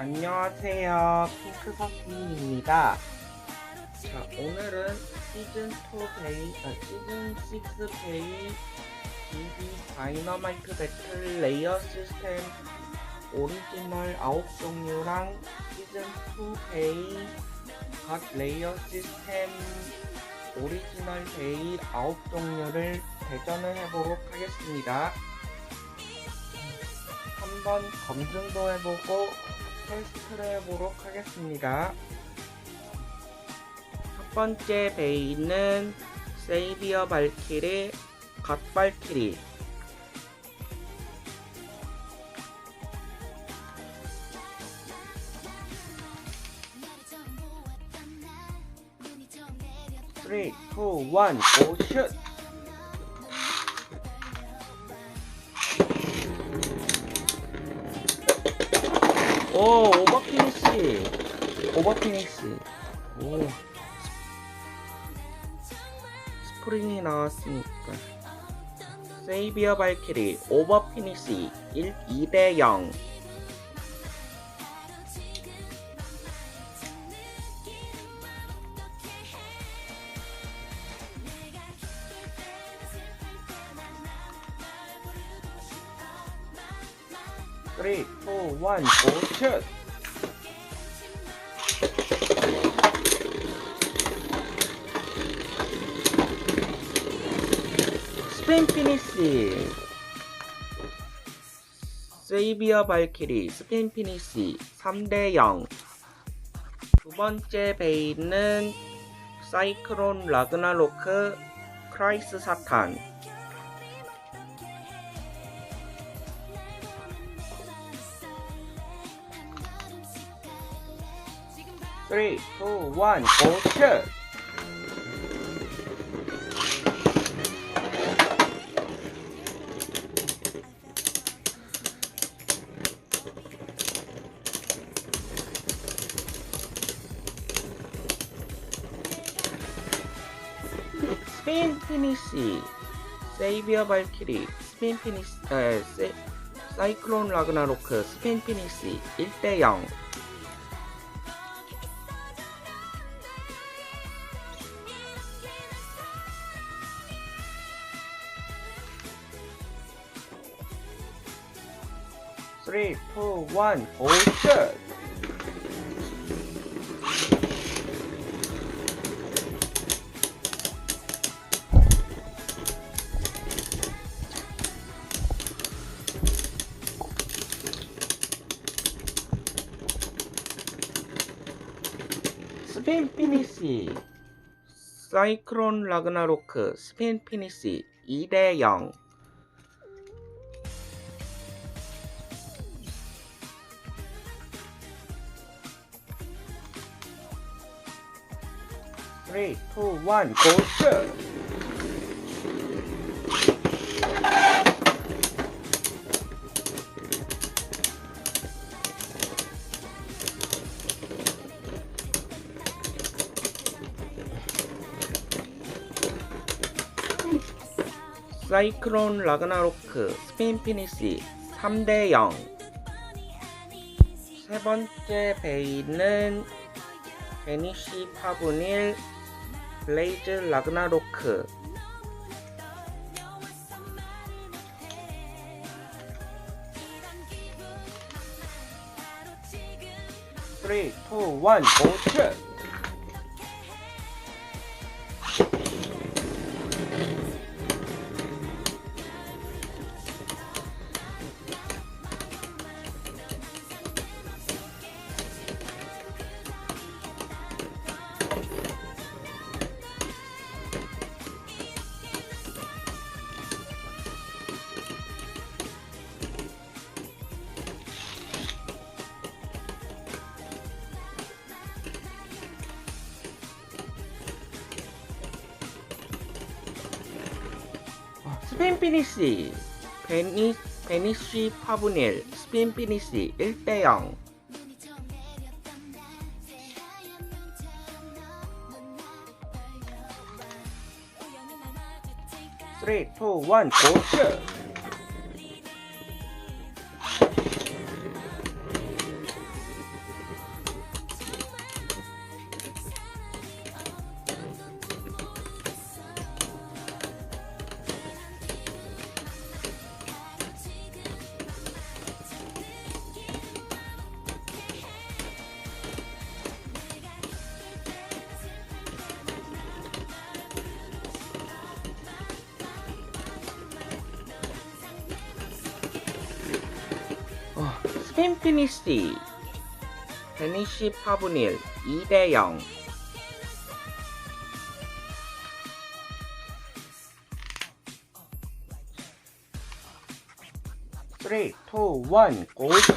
안녕하세요. 핑크서핑입니다. 자, 오늘은 시즌 2 베이, 아, 시즌 6 베이 DB 다이너마이트 배틀 레이어 시스템 오리지널 9종류랑 시즌 2 베이 각 레이어 시스템 오리지널 베이 9종류를 대전을 해보도록 하겠습니다. 한번 검증도 해보고 테스트를 해보도록 하겠습니다. 첫 번째 베이는 세이비어 발키리, 갓 발키리. Three, two, one, go shoot! 오, 오버피니시. 오버피니시. 오. 스프링이 나왔으니까. 세이비어 발키리, 오버피니시. 1, 2대 0. Three, two, one, go shoot! 스페인 피니시 세이비어 발키리 스페인 피니시 3대 0. 두 번째 베이는 사이클론 라그나로크 크라이스 사탄 Three, two, one, go shoot! 스페인 피니시 세이비어 발키리 스페인 피니시 에, 세, 사이클론 라그나로크 스페인 피니시 1대 0 2, 1, go shoot! 스페인 피니시 사이클론 라그나로크 스페인 피니시 2대 0 3, 2, 1, go shoot! 사이클론 라그나로크 스페인 피니시 3대 0. 세 번째 베이는 베니시 파브닐 블레이즈 라그나로크 Three, two, one, go 스페인 피니시 베니 베니시 파브닐 스페인 피니시 1대 0 3, 2, 1, go shoot! 스페인 피니시 베니시 파브닐 2대 0 3, 2, 1, 고추!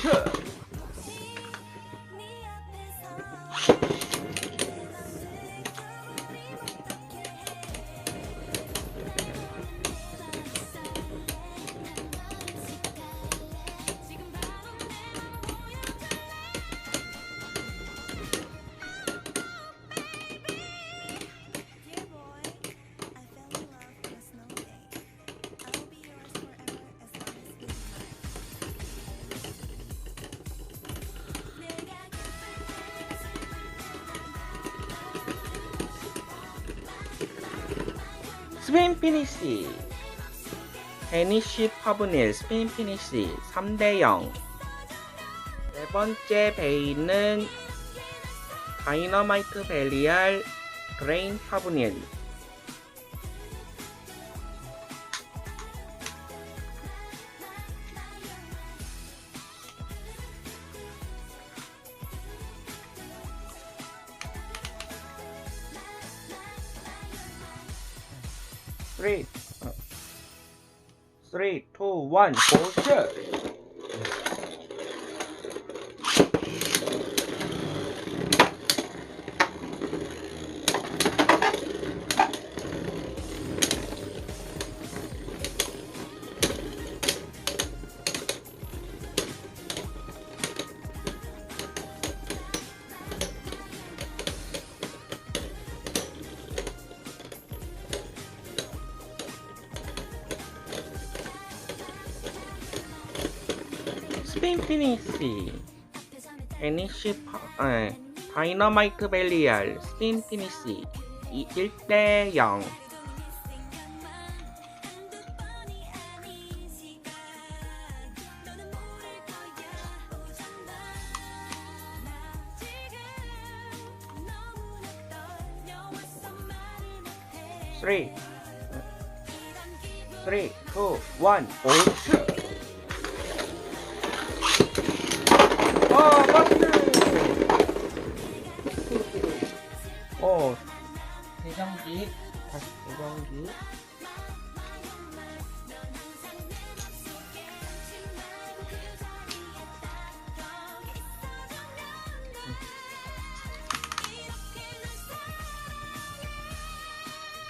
스페인 피니시. 베니시 파브닐 스페인 피니시. 3대 0 네 번째 베이는 다이너마이트 벨리알 그레인 파브닐 one for sure. 스피니시. 베니시 파, 아, 다이너마이트 벨리얼 스피니시. 1대 0 3 3 2 1 5 2 대박이네. 어. 대장기. 다시 대장기.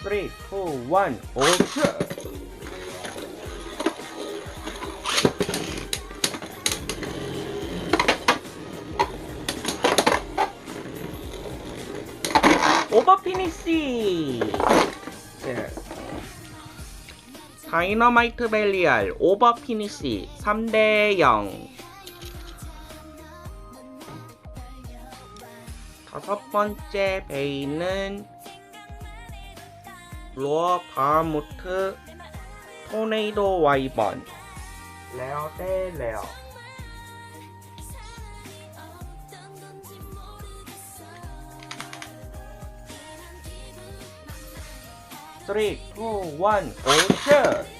3, 4, 1, 오케이. 피니시. 네. 다이너마이트 벨리알 오버 피니시 3대 0. 다섯 번째 베이는 로어 바하무트 토네이도 와이번 레어 대 레어 쓰리, 투, 원, 고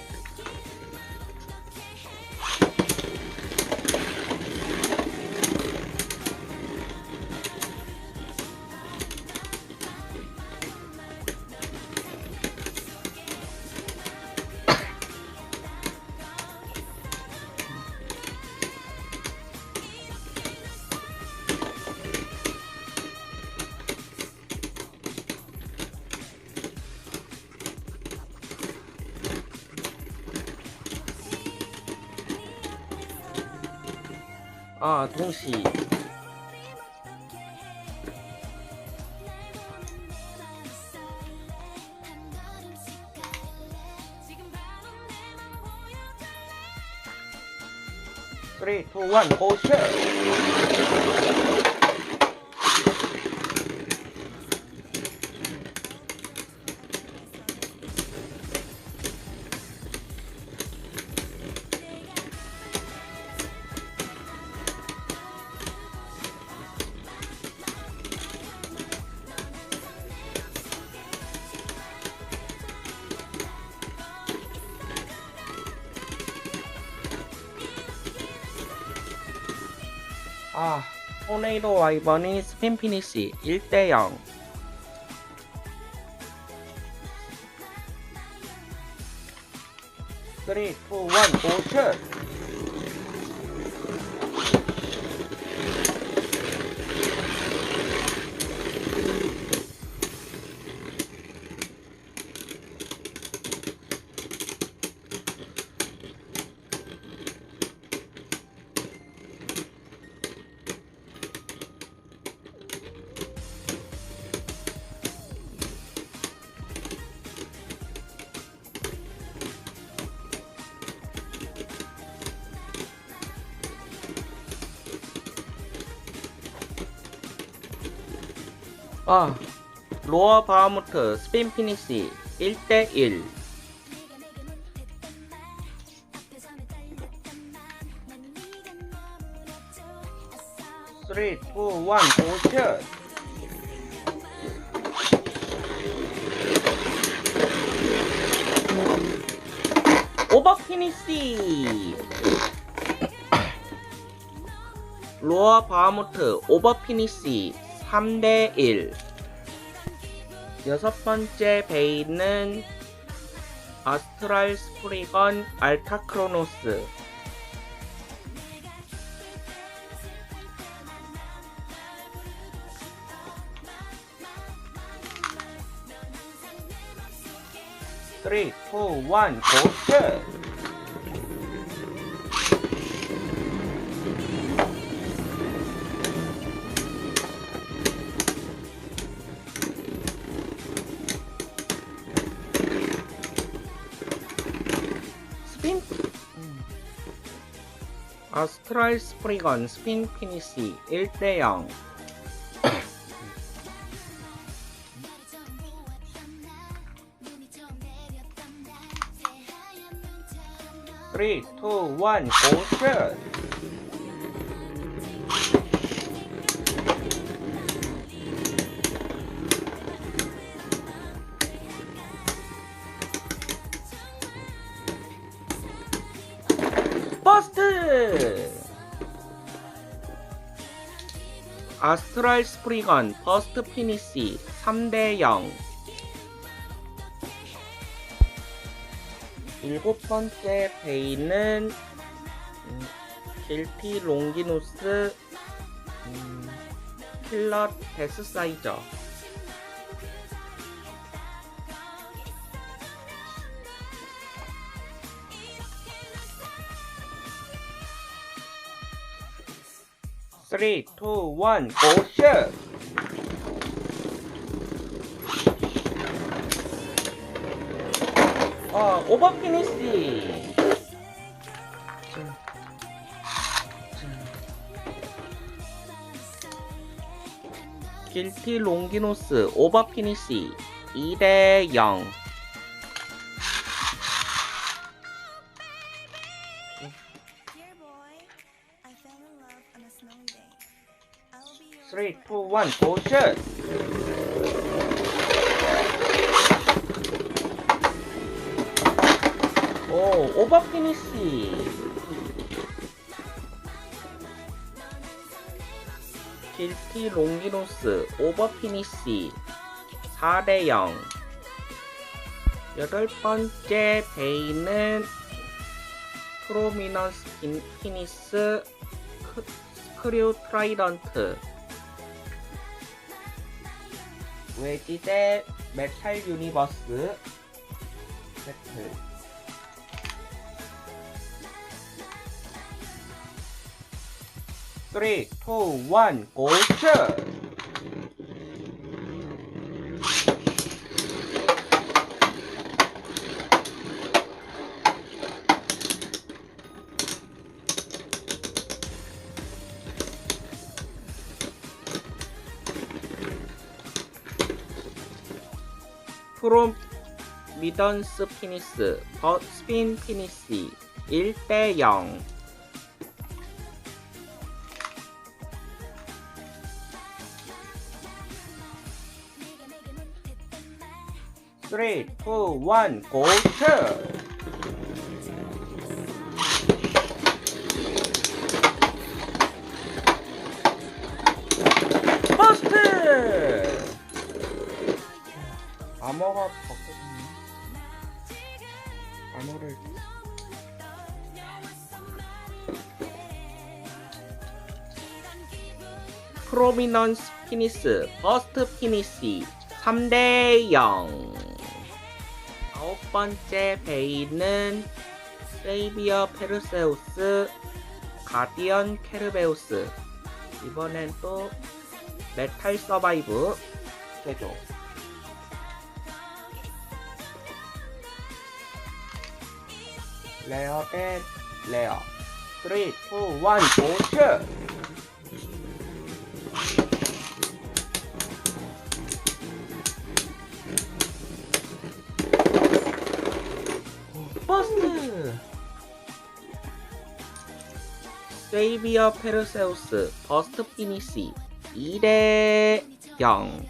슛! 아, 동시. 쓰리, 투, 원, 토네이도 와이번이 스핀 피니시 1대 0. 쓰리, 투, 원, 고슛! 아, 로어 바하무트 스핀 피니시 1대 1. 쓰리, 투, 원, 고슛! 오버 피니시! 로어 바하무트 오버 피니시 3대 1. 여섯 번째 베이는 아스트랄 스프리건 알타크로노스. 쓰리, 투, 원, 고슛! 스핀 음. 아스트랄 스프리건 스핀 피니시 1대 0 3, 2, 1, 고슛! 아스트랄 스프리건 버스트 피니시 3대 0 일곱 번째 베이는 음, 길티 롱기누스 음, 킬러 데스사이저 쓰리, 투, 원, 고슛! 어, 오버 피니시. 길티 롱기노스 오버 피니시 2대 0. 3, 2, forever 1, 고슛! 오, 오버 피니시. 길티 롱기노스 오버 피니시 4대 0. 여덟 번째 베이는 프로미너스 긴- 피니스 크, 스크류 트라이던트 웨지 대 메탈 유니버스 배틀 쓰리, 투, 원, 고슛! 프롬 미던스 피니스 더 스핀 피니시 1대 0 3, 2, 1, 고슛! 프로미넌스 피니스 버스트 피니시 3대 0 아홉 번째 베이는 세이비어 페르세우스 가디언 케르베우스. 이번엔 또 메탈 서바이브 제조. 레어 대 레어. 3, 2, 1, 고츠 세이비어 페르세우스 버스트 피니시 2대 0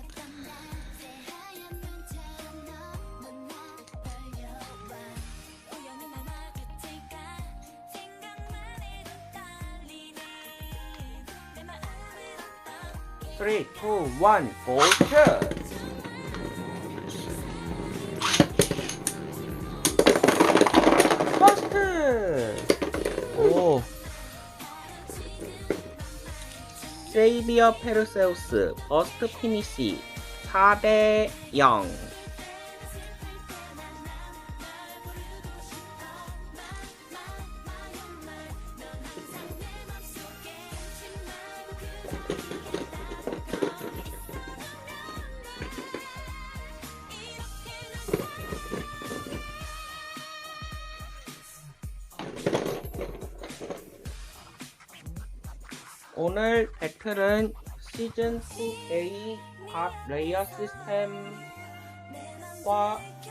3, 2, 1, 고츠 세이비어 페르세우스 버스트 피니시 4대 0 오늘 배틀은 시즌 2A 갓 레이어 시스템과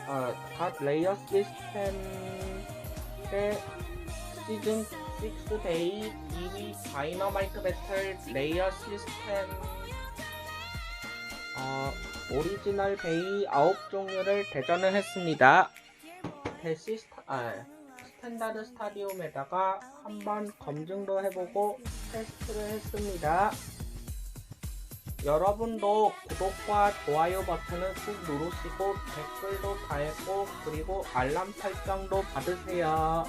어, 갓 레이어 시스템 대 시즌 6데이 2위 다이너마이트 배틀 레이어 시스템 어, 오리지널 베이 9종류를 대전을 했습니다. 대시 스타, 아, 스탠다드 스타디움에다가 한번 검증도 해보고 테스트를 했습니다. 여러분도 구독과 좋아요 버튼을 꾹 누르시고 댓글도 달고 그리고 알람 설정도 받으세요.